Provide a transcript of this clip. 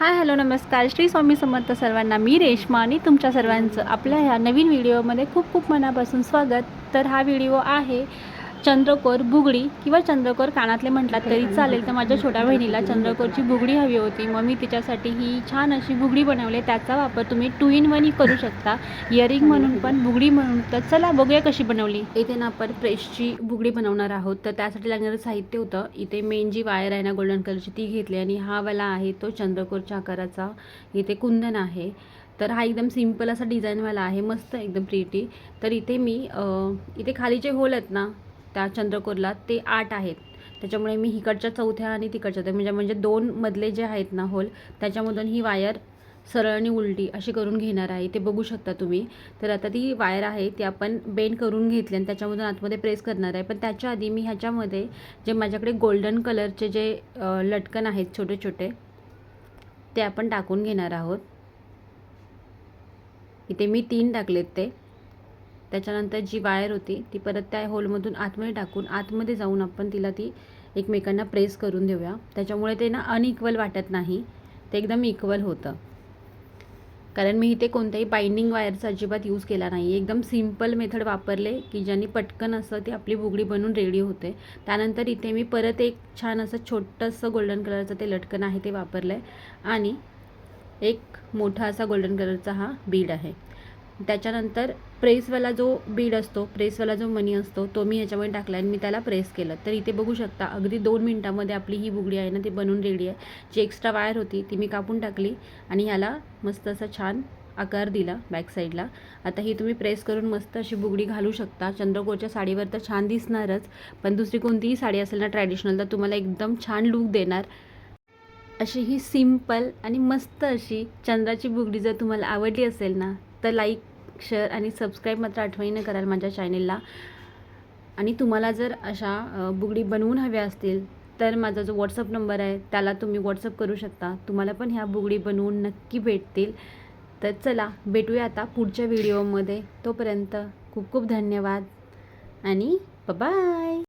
Hi hello नमस्कार. श्री स्वामी समर्थ सर्वांना मी रेश्मा आणि तुमच्या सर्वांचं आपल्या ह्या नवीन व्हिडिओमध्ये खूप खूप मनापासून स्वागत. तर हा व्हिडिओ आहे चंद्रकोर बुगडी किंवा चंद्रकोर कानातले म्हटलात तरी चालेल. तर माझ्या छोट्या बहिणीला चंद्रकोरची बुगडी हवी होती. मग मी तिच्यासाठी ही छान अशी बुगडी बनवली. त्याचा वापर तुम्ही टू इन वनही करू शकता. इयरिंग म्हणून पण बुगडी म्हणून. तर चला बघूया कशी बनवली. इथे ना आपण प्रेसची बुगडी बनवणार आहोत. तर त्यासाठी लागणारं साहित्य होतं. इथे मेन जी वायर आहे ना गोल्डन कलरची ती घेतली. आणि हा वाला आहे तो चंद्रकोरच्या आकाराचा. इथे कुंदन आहे. तर हा एकदम सिंपल असा डिझाईनवाला आहे. मस्त एकदम प्रिटी तर इथे मी इथे खाली जे होल आहेत ना त्या चंद्रकोरला ते आठ आहेत. त्याच्यामुळे मी इकडच्या चौथ्या आणि तिकडच्या म्हणजे म्हणजे दोन मधले जे आहेत ना होल त्याच्यामधून ही वायर सरळ आणि उलटी अशी करून घेणार आहे. ते बघू शकता तुम्ही. तर आता ती वायर आहे ती आपण बेंड करून घेतली आणि त्याच्यामधून आतमध्ये प्रेस करणार आहे. पण त्याच्या आधी मी ह्याच्यामध्ये जे माझ्याकडे गोल्डन कलरचे जे लटकन आहेत छोटे छोटे ते आपण टाकून घेणार आहोत. इथे मी तीन टाकलेत ते. त्याच्यानंतर जी वायर होती ती परत त्या होलमधून आतमध्ये टाकून आतमध्ये जाऊन आपण तिला ती एकमेकांना प्रेस करून देऊया. त्याच्यामुळे ते ना अनइक्वल वाटत नाही. ते एकदम इक्वल होतं. कारण मी इथे कोणत्याही बाइंडिंग वायरचा अजिबात यूज केला नाही एकदम सिंपल मेथड वापरले की ज्यांनी पटकन असं ती आपली बुगडी बनून रेडी होते. त्यानंतर इथे मी परत एक छान असं छोटंसं गोल्डन कलरचं ते लटकन आहे ते वापरलं आहे आणि एक मोठा असा गोल्डन कलरचा हा बीड आहे. त्याच्यानंतर प्रेसवाला जो बीड असतो प्रेसवाला जो मनी असतो तो मी ह्याच्यामध्ये टाकला आणि मी त्याला प्रेस केलं. तर इथे बघू शकता अगदी दोन मिनटामध्ये आपली ही बुगडी आहे ना ती बनून रेडी आहे. जी एक्स्ट्रा वायर होती ती मी कापून टाकली आणि ह्याला मस्त असा छान आकार दिला बॅक साईडला आता ही तुम्ही प्रेस करून मस्त अशी बुगडी घालू शकता. चंद्रकोरच्या साडीवर तर छान दिसणारच पण दुसरी कोणतीही साडी असेल ना ट्रॅडिशनल तर तुम्हाला एकदम छान लूक देणार. अशी ही सिंपल आणि मस्त अशी चंद्राची बुगडी जर तुम्हाला आवडली असेल ना तर लाईक शेअर आणि सबस्क्राईब मात्र आठवणीनं कराल माझ्या चॅनेलला आणि तुम्हाला जर अशा बुगडी बनवून हव्या असतील तर माझा जो व्हॉट्सअप नंबर आहे त्याला तुम्ही व्हॉट्सअप करू शकता. तुम्हाला पण ह्या बुगडी बनवून नक्की भेटतील. तर चला भेटूया आता पुढच्या व्हिडिओमध्ये तोपर्यंत खूप खूप धन्यवाद. आणि बाय